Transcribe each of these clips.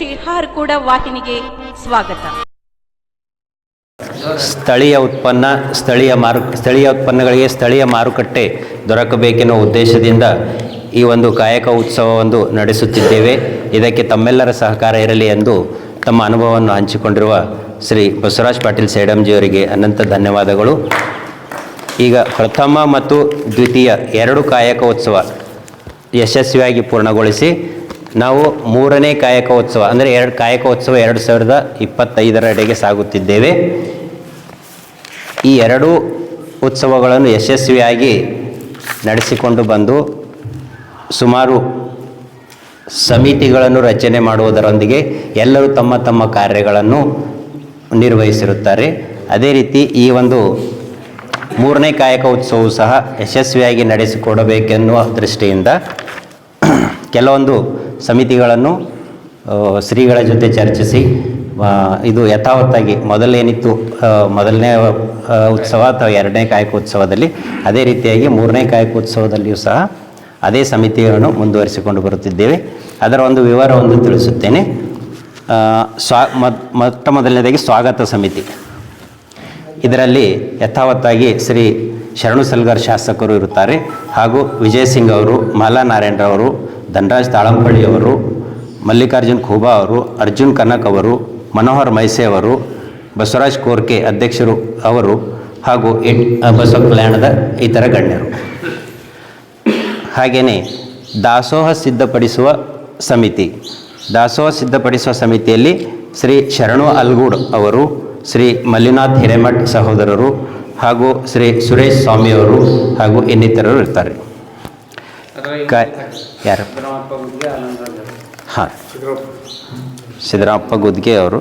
ಶ್ರೀ ಕೂಡ ವಾಹಿನಿಗೆ ಸ್ವಾಗತ. ಸ್ಥಳೀಯ ಉತ್ಪನ್ನ, ಸ್ಥಳೀಯ ಮಾರು, ಸ್ಥಳೀಯ ಉತ್ಪನ್ನಗಳಿಗೆ ಸ್ಥಳೀಯ ಮಾರುಕಟ್ಟೆ ದೊರಕಬೇಕೆನ್ನುವ ಉದ್ದೇಶದಿಂದ ಈ ಒಂದು ಕಾಯಕ ಉತ್ಸವವನ್ನು ನಡೆಸುತ್ತಿದ್ದೇವೆ. ಇದಕ್ಕೆ ತಮ್ಮೆಲ್ಲರ ಸಹಕಾರ ಇರಲಿ ಎಂದು ತಮ್ಮ ಅನುಭವವನ್ನು ಹಂಚಿಕೊಂಡಿರುವ ಶ್ರೀ ಬಸವರಾಜ್ ಪಾಟೀಲ್ ಸೇಡಂಜಿಯವರಿಗೆ ಅನಂತ ಧನ್ಯವಾದಗಳು. ಈಗ ಪ್ರಥಮ ಮತ್ತು ದ್ವಿತೀಯ ಎರಡು ಕಾಯಕ ಉತ್ಸವ ಯಶಸ್ವಿಯಾಗಿ ಪೂರ್ಣಗೊಳಿಸಿ ನಾವು ಮೂರನೇ ಕಾಯಕೋತ್ಸವ, ಅಂದರೆ ಎರಡು ಕಾಯಕೋತ್ಸವ ಎರಡು ಸಾವಿರದ ಇಪ್ಪತ್ತೈದರಡೆಗೆ ಸಾಗುತ್ತಿದ್ದೇವೆ. ಈ ಎರಡೂ ಉತ್ಸವಗಳನ್ನು ಯಶಸ್ವಿಯಾಗಿ ನಡೆಸಿಕೊಂಡು ಬಂದು ಸುಮಾರು ಸಮಿತಿಗಳನ್ನು ರಚನೆ ಮಾಡುವುದರೊಂದಿಗೆ ಎಲ್ಲರೂ ತಮ್ಮ ತಮ್ಮ ಕಾರ್ಯಗಳನ್ನು ನಿರ್ವಹಿಸಿರುತ್ತಾರೆ. ಅದೇ ರೀತಿ ಈ ಒಂದು ಮೂರನೇ ಕಾಯಕ ಉತ್ಸವವು ಸಹ ಯಶಸ್ವಿಯಾಗಿ ನಡೆಸಿಕೊಡಬೇಕೆನ್ನುವ ದೃಷ್ಟಿಯಿಂದ ಕೆಲವೊಂದು ಸಮಿತಿಗಳನ್ನು ಶ್ರೀಗಳ ಜೊತೆ ಚರ್ಚಿಸಿ ಇದು ಯಥಾವತ್ತಾಗಿ ಮೊದಲೇನಿತ್ತು ಮೊದಲನೇ ಉತ್ಸವ ಅಥವಾ ಎರಡನೇ ಕಾಯಕ ಉತ್ಸವದಲ್ಲಿ, ಅದೇ ರೀತಿಯಾಗಿ ಮೂರನೇ ಕಾಯಕ ಉತ್ಸವದಲ್ಲಿಯೂ ಸಹ ಅದೇ ಸಮಿತಿಯನ್ನು ಮುಂದುವರಿಸಿಕೊಂಡು ಬರುತ್ತಿದ್ದೇವೆ. ಅದರ ಒಂದು ವಿವರವನ್ನು ತಿಳಿಸುತ್ತೇನೆ. ಸ್ವಾ ಮೊಟ್ಟ ಮೊದಲನೇದಾಗಿ ಸ್ವಾಗತ ಸಮಿತಿ. ಇದರಲ್ಲಿ ಯಥಾವತ್ತಾಗಿ ಶ್ರೀ ಶರಣು ಸಲ್ಗರ್ ಶಾಸಕರು ಇರುತ್ತಾರೆ ಹಾಗೂ ವಿಜಯ್ ಸಿಂಗ್ ಅವರು ಮಾಲಾ ನಾರಾಯಣರವರು ಧನರಾಜ್ ತಾಳಂಪಳ್ಳಿಯವರು ಮಲ್ಲಿಕಾರ್ಜುನ್ ಖೂಬಾ ಅವರು, ಅರ್ಜುನ್ ಕನಕ್ ಅವರು, ಮನೋಹರ್ ಮೈಸೆ ಅವರು, ಬಸವರಾಜ್ ಕೋರ್ಕೆ ಅಧ್ಯಕ್ಷರು ಅವರು ಹಾಗೂ ಎಡ್ ಬಸವ ಕಲ್ಯಾಣದ ಇತರ ಗಣ್ಯರು. ಹಾಗೆಯೇ ದಾಸೋಹ ಸಿದ್ಧಪಡಿಸುವ ಸಮಿತಿ. ದಾಸೋಹ ಸಿದ್ಧಪಡಿಸುವ ಸಮಿತಿಯಲ್ಲಿ ಶ್ರೀ ಶರಣು ಅಲ್ಗೂಡ್ ಅವರು, ಶ್ರೀ ಮಲ್ಲಿನಾಥ್ ಹಿರೇಮಠ್ ಸಹೋದರರು ಹಾಗೂ ಶ್ರೀ ಸುರೇಶ್ ಸ್ವಾಮಿಯವರು ಹಾಗೂ ಇನ್ನಿತರರು ಇರ್ತಾರೆ. ಕ ಯಾರು? ಹಾಂ. ಸಿದ್ದರಾಮಪ್ಪ. ಗುದ್ಗೆ ಅವರು.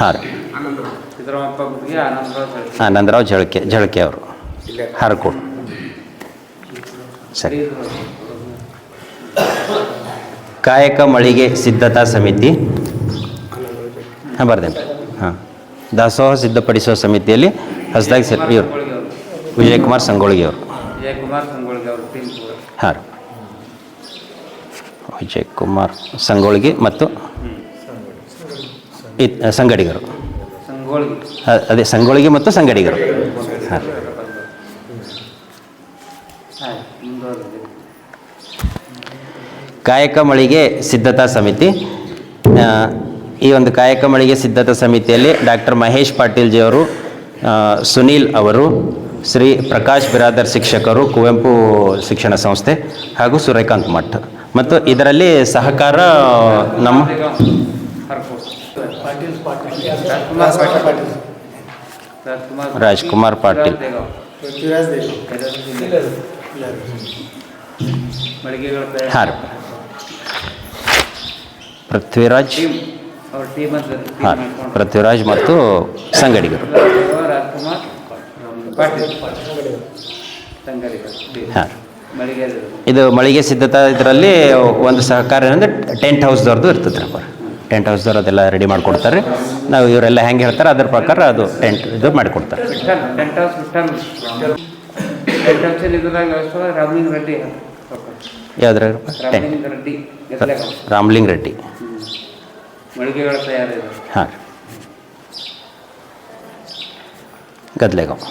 ಹಾಂ ಆನಂದರಾವ್. ಜಳಕೆ. ಜಳಕೆ ಅವರು. ಹರಕೋಡು. ಸರಿ. ಕಾಯಕ ಮಳಿಗೆ ಸಿದ್ಧತಾ ಸಮಿತಿ. ಹಾಂ ಬರ್ದೇನೆ. ಹಾಂ. ದಾಸೋಹ ಸಿದ್ಧಪಡಿಸುವ ಸಮಿತಿಯಲ್ಲಿ ಹೊಸದಾಗಿ ಸರ್ ಇವರು. ಸಂಗೋಳಿಗೆ ಅವರು ವಿಜಯಕುಮಾರ್ ಸಂಗೊಳ್ಗಿ ಸಂಗೊಳ್ಗಿ ಅವರು ಹಾಂ ವಿಜಯ್ ವಿಜಯಕುಮಾರ್ ಸಂಗೊಳ್ಗಿ ಮತ್ತು ಇತ್ ಸಂಗಡಿಗರು. ಅದೇ ಸಂಗೊಳ್ಗಿ ಮತ್ತು ಸಂಗಡಿಗರು. ಹಾಂ ಕಾಯಕ ಮಳಿಗೆ ಸಿದ್ಧತಾ ಸಮಿತಿ. ಈ ಒಂದು ಕಾಯಕ ಮಳಿಗೆ ಸಿದ್ಧತಾ ಸಮಿತಿಯಲ್ಲಿ ಡಾಕ್ಟರ್ ಮಹೇಶ್ ಪಾಟೀಲ್ ಜಿಯವರು ಸುನೀಲ್ ಅವರು ಶ್ರೀ ಪ್ರಕಾಶ್ ಬಿರಾದರ್ ಶಿಕ್ಷಕರು ಕುವೆಂಪು ಶಿಕ್ಷಣ ಸಂಸ್ಥೆ ಹಾಗೂ ಸೂರ್ಯಕಾಂತ್ ಮಠ. ಮತ್ತು ಇದರಲ್ಲಿ ಸಹಕಾರ, ನಮ್ಮ ರಾಜ್ಕುಮಾರ್ ಪಾಟೀಲ್. ಹಾರ್ ಪೃಥ್ವಿರಾಜ್. ಹಾಂ ಪೃಥ್ವಿರಾಜ್ ಮತ್ತು ಸಂಗಡಿಗರು ರಾಜ್ಕುಮಾರ್ ಪಾಟೀಲ್ ಸಂಗಡಿಗರು ಟೀಮ್. ಹಾಂ. ಇದು ಮಳಿಗೆ ಸಿದ್ಧತಾ ಇದರಲ್ಲಿ ಒಂದು ಸಹಕಾರ ಏನಂದ್ರೆ ಟೆಂಟ್ ಹೌಸ್ದವ್ರದ್ದು ಇರ್ತದೆ ರೀ ಟೆಂಟ್ ಹೌಸ್ದವ್ರು ಅದೆಲ್ಲ ರೆಡಿ ಮಾಡಿಕೊಡ್ತಾರೆ. ನಾವು ಇವರೆಲ್ಲ ಹೆಂಗೆ ಹೇಳ್ತಾರೆ ಅದ್ರ ಪ್ರಕಾರ ಅದು ಟೆಂಟ್ ಇದು ಮಾಡಿಕೊಡ್ತಾರೆ. ವಿಠಲ್ ಟೆಂಟ್. ರಾಮ್ಲಿಂಗ್ ರೆಡ್ಡಿ. ಯಾವ್ದ್ರ ಟೆಂಟ್ ರಾಮಲಿಂಗ ರೆಡ್ಡಿ ಗದಲೆಗಾಂವ್. ರಾಮ್ಲಿಂಗ್ ರೆಡ್ಡಿ ಮಳಿಗೆಗಳ ತಯಾರಿ ಇದೆ ಹಾಂ ಗದ್ಲೆಗಾಂವ್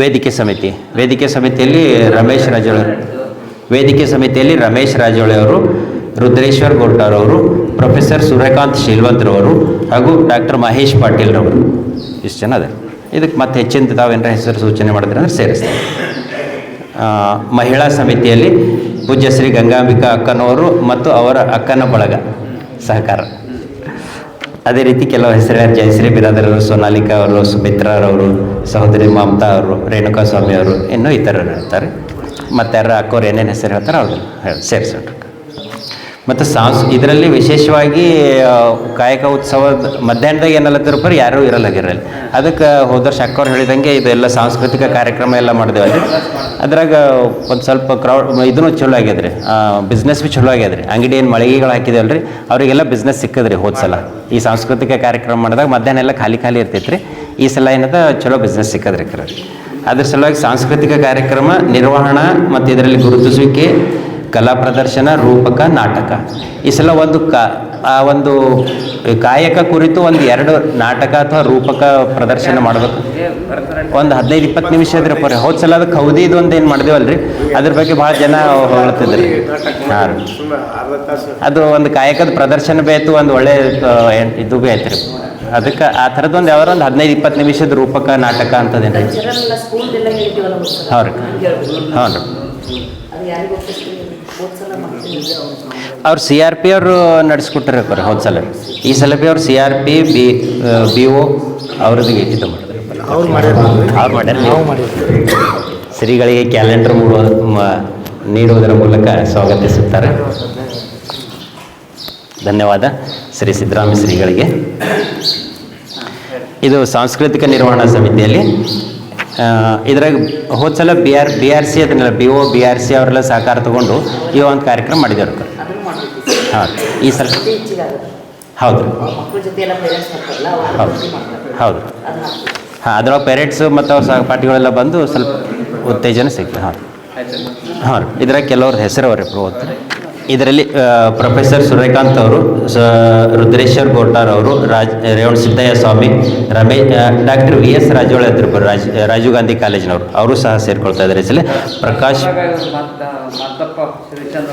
ವೇದಿಕೆ ಸಮಿತಿ. ವೇದಿಕೆ ಸಮಿತಿಯಲ್ಲಿ ರಮೇಶ್ ರಾಜೋಳಿ, ವೇದಿಕೆ ಸಮಿತಿಯಲ್ಲಿ ರಮೇಶ್ ರಾಜೋಳಿ ಅವರು, ರುದ್ರೇಶ್ವರ್ ಅವರು, ಪ್ರೊಫೆಸರ್ ಸೂರ್ಯಕಾಂತ್ ಶೀಲ್ವಂತ್ರವರು ಹಾಗೂ ಡಾಕ್ಟರ್ ಮಹೇಶ್ ಪಾಟೀಲ್ ರವರು. ಇಷ್ಟು ಜನ ಅದೇ ಇದಕ್ಕೆ ಮತ್ತೆ ಹೆಚ್ಚಿನ ತಾವೇನಾರ ಹೆಸರು ಸೂಚನೆ ಮಾಡಿದ್ರೆ ಅಂದರೆ ಸೇರಿಸ್ತಾರೆ ಮಹಿಳಾ ಸಮಿತಿಯಲ್ಲಿ ಪೂಜ್ಯ ಶ್ರೀ ಗಂಗಾಂಬಿಕಾ ಅಕ್ಕನವರು ಮತ್ತು ಅವರ ಅಕ್ಕನ ಬಳಗ ಸಹಕಾರ. ಅದೇ ರೀತಿ ಕೆಲವು ಹೆಸರು ಜಯಶ್ರೀ ಬಿರಾದರವರು ಸೋನಾಲಿಕಾ ಅವರು, ಸುಮಿತ್ರಾರವರು, ಸಹೋದರಿ ಮಮತಾ ಅವರು ರೇಣುಕಾ ಸ್ವಾಮಿ ಅವರು, ಇನ್ನೂ ಇತರರು ಇರ್ತಾರೆ. ಮತ್ತು ಯಾರು ಅಕ್ಕವ್ರು ಏನೇನು ಹೆಸರು ಹೇಳ್ತಾರೆ ಅವ್ರು ಹೇಳಿ ಸೇರಿಸ್ಬಿಟ್ರು. ಮತ್ತು ಸಾಂಸ್, ಇದರಲ್ಲಿ ವಿಶೇಷವಾಗಿ ಕಾಯಕ ಉತ್ಸವದ ಮಧ್ಯಾಹ್ನದಾಗ ಏನಲ್ಲತ್ತಿರಪ್ಪ ಯಾರೂ ಇರಲ್ಲಾಗಿರಲ್ಲ ಅದಕ್ಕೆ ಹೋದ ವರ್ಷ ಅಕ್ಕವ್ರು ಹೇಳಿದಂಗೆ ಇದೆಲ್ಲ ಸಾಂಸ್ಕೃತಿಕ ಕಾರ್ಯಕ್ರಮ ಎಲ್ಲ ಮಾಡಿದೇವಲ್ಲ ಅದ್ರಾಗ ಒಂದು ಸ್ವಲ್ಪ ಕ್ರೌಡ್ ಇದೂ ಚಲೋ ಆಗ್ಯದ್ರಿ. ಬಿಸ್ನೆಸ್ ಭೀ ಚಲೋ ಆಗ್ಯದ್ರಿ. ಅಂಗಡಿ ಏನು ಮಳಿಗೆಗಳು ಹಾಕಿದೇವಲ್ಲ ರೀ ಅವರಿಗೆಲ್ಲ ಬಿಸ್ನೆಸ್ ಸಿಕ್ಕದ್ರಿ ಹೋದ ಸಲ ಈ ಸಾಂಸ್ಕೃತಿಕ ಕಾರ್ಯಕ್ರಮ ಮಾಡಿದಾಗ ಮಧ್ಯಾಹ್ನ ಎಲ್ಲ ಖಾಲಿ ಖಾಲಿ ಇರ್ತೈತೆ ರೀ ಈ ಸಲ ಏನದ ಚಲೋ ಬಿಸ್ನೆಸ್ ಸಿಕ್ಕದ್ರಿ ಕರೆ. ಅದ್ರ ಸಲುವಾಗಿ ಸಾಂಸ್ಕೃತಿಕ ಕಾರ್ಯಕ್ರಮ, ನಿರ್ವಹಣಾ ಮತ್ತು ಇದರಲ್ಲಿ ಗುರುತಿಸುವಿಕೆ ಕಲಾ ಪ್ರದರ್ಶನ ರೂಪಕ ನಾಟಕ. ಈ ಸಲ ಒಂದು ಕ ಆ ಒಂದು ಕಾಯಕ ಕುರಿತು ಒಂದು ಎರಡು ನಾಟಕ ಅಥವಾ ರೂಪಕ ಪ್ರದರ್ಶನ ಮಾಡಬೇಕು. ಒಂದು ಹದಿನೈದು ಇಪ್ಪತ್ತು ನಿಮಿಷ ಇದ್ರೆ ಪರಿ ಹೌದ್ ಸಲ ಅದಕ್ಕೆ ಹೌದಿದು ಒಂದು ಏನು ಮಾಡಿದೇವಲ್ರಿ? ಅದ್ರ ಬಗ್ಗೆ ಭಾಳ ಜನ ಹೊಗಳ್ತಿದ್ರಿ. ಹಾಂ ರೀ. ಅದು ಒಂದು ಕಾಯಕದ ಪ್ರದರ್ಶನ ಬೇತು ಒಂದು ಒಳ್ಳೆ ಇದು ಭೀ ಐತ್ರಿ ಅದಕ್ಕೆ ಆ ಥರದ್ದು ಒಂದು ಯಾವ್ದಾರ ಒಂದು ಹದಿನೈದು ಇಪ್ಪತ್ತು ನಿಮಿಷದ ರೂಪಕ ನಾಟಕ ಅಂತದೇನು ರೀ. ಹೌದು ರೀ. ಹ್ಞೂ ರೀ ಅದು ಯಾರಿಗೂ ಒಪ್ಪಿಸ್ತೀವಿ ಹೋದ್ ಸಲ ಮಾಡ್ತೀನಿ ಅವ್ರು ಸಿ ಆರ್ ಪಿ ಅವರು ನಡೆಸ್ಕೊಟ್ಟಾರೆ ಬರ್ರಿ ಹೋದ ಸಲ. ಈ ಸಲ ಬಿ ಅವ್ರು C R P B B O ಅವ್ರದ್ದು ಇದು ಮಾಡಿದ್ರು. ಅವ್ರು ಮಾಡ್ಯಾರ ಶ್ರೀಗಳಿಗೆ ಕ್ಯಾಲೆಂಡರ್ ಮೂಡುವ ನೀಡುವುದರ ಮೂಲಕ ಸ್ವಾಗತಿಸುತ್ತಾರೆ ಧನ್ಯವಾದ. ಶ್ರೀ ಸಿದ್ದರಾಮಯ್ಯ ಶ್ರೀಗಳಿಗೆ. ಇದು ಸಾಂಸ್ಕೃತಿಕ ನಿರ್ವಹಣಾ ಸಮಿತಿಯಲ್ಲಿ ಇದ್ರಾಗ ಹೋದ ಸಲ B R B R C ಅದನ್ನೆಲ್ಲ B O B R C ಅವರೆಲ್ಲ ಸಹಕಾರ ತಗೊಂಡು ಈ ಒಂದು ಕಾರ್ಯಕ್ರಮ ಮಾಡಿದ್ರು. ಹೌದು. ಹಾಂ ಈ ಸಲ ಹೌದು. ಹೌದು. ಹೌದು. ಹಾಂ, ಅದ್ರೊಳಗೆ ಪೇರೆಂಟ್ಸು ಮತ್ತು ಅವ್ರ ಸಹಪಾಠಿಗಳೆಲ್ಲ ಬಂದು ಸ್ವಲ್ಪ ಉತ್ತೇಜನ ಸಿಗ್ತದೆ. ಹಾಂ ಹಾಂ ಇದ್ರಾಗ ಕೆಲವ್ರ ಹೆಸರು ಅವ್ರಿ ಓದ್ತಾರೆ ಇದರಲ್ಲಿ ಪ್ರೊಫೆಸರ್ ಸೂರ್ಯಕಾಂತ್ ಅವರು ಸ ರುದ್ರೇಶ್ವರ್ ಗೋಟಾರ್ ಅವರು Raj Revana Siddayya Swami Ramesh doctor V S Rajola ಇದ್ರು ರಾಜ್ ರಾಜೀವ್ ಗಾಂಧಿ ಕಾಲೇಜಿನವರು. ಅವರು ಸಹ ಸೇರ್ಕೊಳ್ತಾ ಇದ್ದಾರೆ ಸಲ ಪ್ರಕಾಶ್ ಮಾತಪ್ಪ ಶ್ರೀಚಂದ್ರ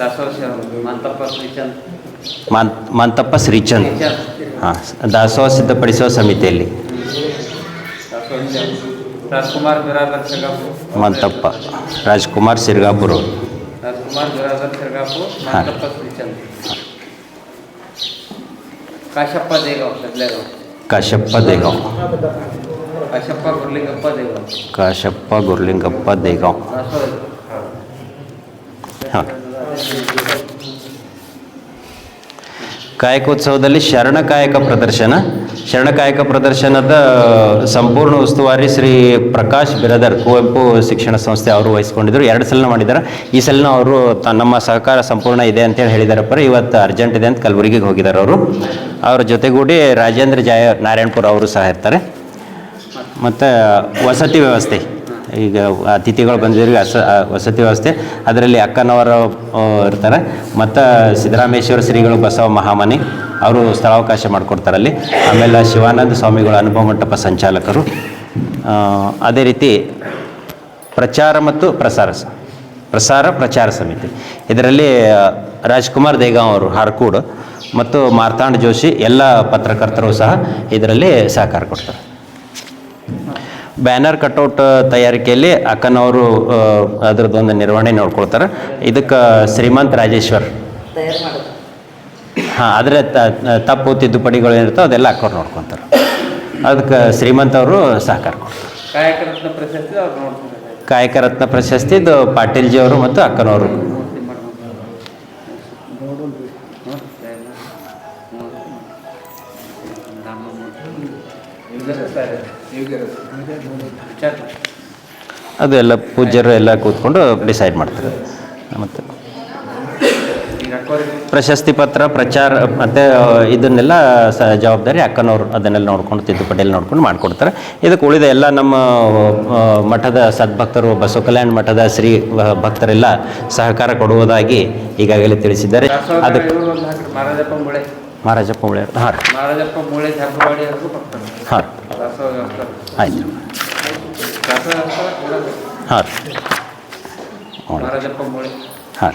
ದಾಸೋಹ ಸೇವೆ. ಮಾತಪ್ಪ ಶ್ರೀಚಂದ್ರ ಮಾನ್ ಮಾಂತಪ್ಪ ಶ್ರೀಚಂದ್ ಹಾಂ ದಾಸೋಹ ಸಿದ್ಧಪಡಿಸುವ ಸಮಿತಿಯಲ್ಲಿ. ಮಾಂತಪ್ಪ. ರಾಜ್ಕುಮಾರ್ ಸಿರ್ಗಾಪುರ್ ಅವರು ರಾಜ್ಕುಮಾರ್ ಬಿರಾದರ್ ಸಿರ್ಗಾಪುರ್ ಮಾತಪ್ಪ ಶ್ರೀಚಂದ್ರ ಕಾಶಪ್ಪ ದೇಗಾವ್ ಸದ್ಲೇಗಾವ್ ಕಾಶಪ್ಪ ದೇಗಾಂವ್ ಕಾಶಪ್ಪ ಗುರ್ಲಿಂಗಪ್ಪ ದೇಗಾವ್ ಕಾಶಪ್ಪ ಗುರ್ಲಿಂಗಪ್ಪ ದೇಗಾಂವ್ ದಾಸೋಹ ಹಾಂ ಕಾಯಕೋತ್ಸವದಲ್ಲಿ ಶರಣ ಕಾಯಕ ಪ್ರದರ್ಶನ ಶರಣ ಕಾಯಕ ಪ್ರದರ್ಶನದ ಸಂಪೂರ್ಣ ಉಸ್ತುವಾರಿ ಶ್ರೀ ಪ್ರಕಾಶ್ ಬಿರದರ್, ಕುವೆಂಪು ಶಿಕ್ಷಣ ಸಂಸ್ಥೆ ಅವರು ವಹಿಸ್ಕೊಂಡಿದ್ರು ಎರಡು ಸಲನ ಮಾಡಿದ್ದಾರೆ ಈ ಸಲನ ಅವರು ನಮ್ಮ ಸಹಕಾರ ಸಂಪೂರ್ಣ ಇದೆ ಅಂತೇಳಿ ಹೇಳಿದಾರಪ್ಪ ಇವತ್ತು ಅರ್ಜೆಂಟ್ ಇದೆ ಅಂತ ಕಲಬುರಗಿಗೆ ಹೋಗಿದ್ದಾರೆ ಅವರು. ಅವ್ರ ಜೊತೆಗೂಡಿ ರಾಜೇಂದ್ರ ಜಾಯ ನಾರಾಯಣಪುರ ಅವರು ಸಹ ಇರ್ತಾರೆ. ಮತ್ತು ವಸತಿ ವ್ಯವಸ್ಥೆ. ಈಗ ಅತಿಥಿಗಳು ಬಂದಿದ್ರಿಗೆ ಅಸ ವಸತಿ ವ್ಯವಸ್ಥೆ. ಅದರಲ್ಲಿ ಅಕ್ಕನವರು ಇರ್ತಾರೆ. ಮತ್ತು ಸಿದ್ದರಾಮೇಶ್ವರ ಶ್ರೀಗಳು ಬಸವ ಮಹಾಮನಿ. ಅವರು ಸ್ಥಳಾವಕಾಶ ಮಾಡಿಕೊಡ್ತಾರೆ ಅಲ್ಲಿ ಆಮೇಲೆ ಶಿವಾನಂದ ಸ್ವಾಮಿಗಳು ಅನುಭವ ಮಂಟಪ ಸಂಚಾಲಕರು. ಅದೇ ರೀತಿ ಪ್ರಚಾರ ಮತ್ತು ಪ್ರಸಾರ ಪ್ರಸಾರ ಪ್ರಚಾರ ಸಮಿತಿ. ಇದರಲ್ಲಿ ರಾಜ್ಕುಮಾರ್ ದೇಗಾಂ ಅವರು ಹಾರ್ಕೂಡ್ ಮತ್ತು ಮಾರ್ತಾಂಡ್ ಜೋಶಿ ಎಲ್ಲ ಪತ್ರಕರ್ತರು ಸಹ ಇದರಲ್ಲಿ ಸಹಕಾರ ಕೊಡ್ತಾರೆ. ಬ್ಯಾನರ್ ಕಟೌಟ್ ತಯಾರಿಕೆಯಲ್ಲಿ ಅಕ್ಕನವರು ಅದರದ್ದೊಂದು ನಿರ್ವಹಣೆ ನೋಡ್ಕೊಳ್ತಾರೆ. ಇದಕ್ಕೆ ಶ್ರೀಮಂತ್ ರಾಜೇಶ್ವರ್ ಹಾಂ ಅದರ ತಪ್ಪು ತಿದ್ದುಪಡಿಗಳು ಏನಿರ್ತಾವೆ ಅದೆಲ್ಲ ಹಾಕೋರು ನೋಡ್ಕೊತಾರೆ. ಅದಕ್ಕೆ ಶ್ರೀಮಂತವರು ಸಹಕಾರ ಕೊಡ್ತಾರೆ. ಕಾಯಕ ರತ್ನ ಪಾಟೀಲ್ಜಿಯವರು ಪ್ರಶಸ್ತಿದು ಪಾಟೀಲ್ ಅವರು ಮತ್ತು ಅಕ್ಕನವರು. ಅದೆಲ್ಲ ಪೂಜ್ಯರು ಎಲ್ಲ ಕೂತ್ಕೊಂಡು ಡಿಸೈಡ್ ಮಾಡ್ತಾರೆ. ಮತ್ತು ಪ್ರಶಸ್ತಿ ಪತ್ರ ಪ್ರಚಾರ ಮತ್ತು ಇದನ್ನೆಲ್ಲ ಸ ಜವಾಬ್ದಾರಿ ಅಕ್ಕನವರು ಅದನ್ನೆಲ್ಲ ನೋಡ್ಕೊಂಡು ತಿದ್ದುಪಡಿಯಲ್ಲಿ ನೋಡ್ಕೊಂಡು ಮಾಡಿಕೊಡ್ತಾರೆ. ಇದಕ್ಕೆ ಉಳಿದ ಎಲ್ಲ ನಮ್ಮ ಮಠದ ಸದ್ಭಕ್ತರು ಬಸವ ಕಲ್ಯಾಣ ಮಠದ ಶ್ರೀ ಭಕ್ತರೆಲ್ಲ ಸಹಕಾರ ಕೊಡುವುದಾಗಿ ಈಗಾಗಲೇ ತಿಳಿಸಿದ್ದಾರೆ. ಅದಕ್ಕೆ ಮಹಾರಾಜಪ್ಪ ಮೂಳೆ. ಹಾಂ ಹಾಂ ಆಯ್ತು. ಹಾಂ ಹಾಂ ಹಾಂ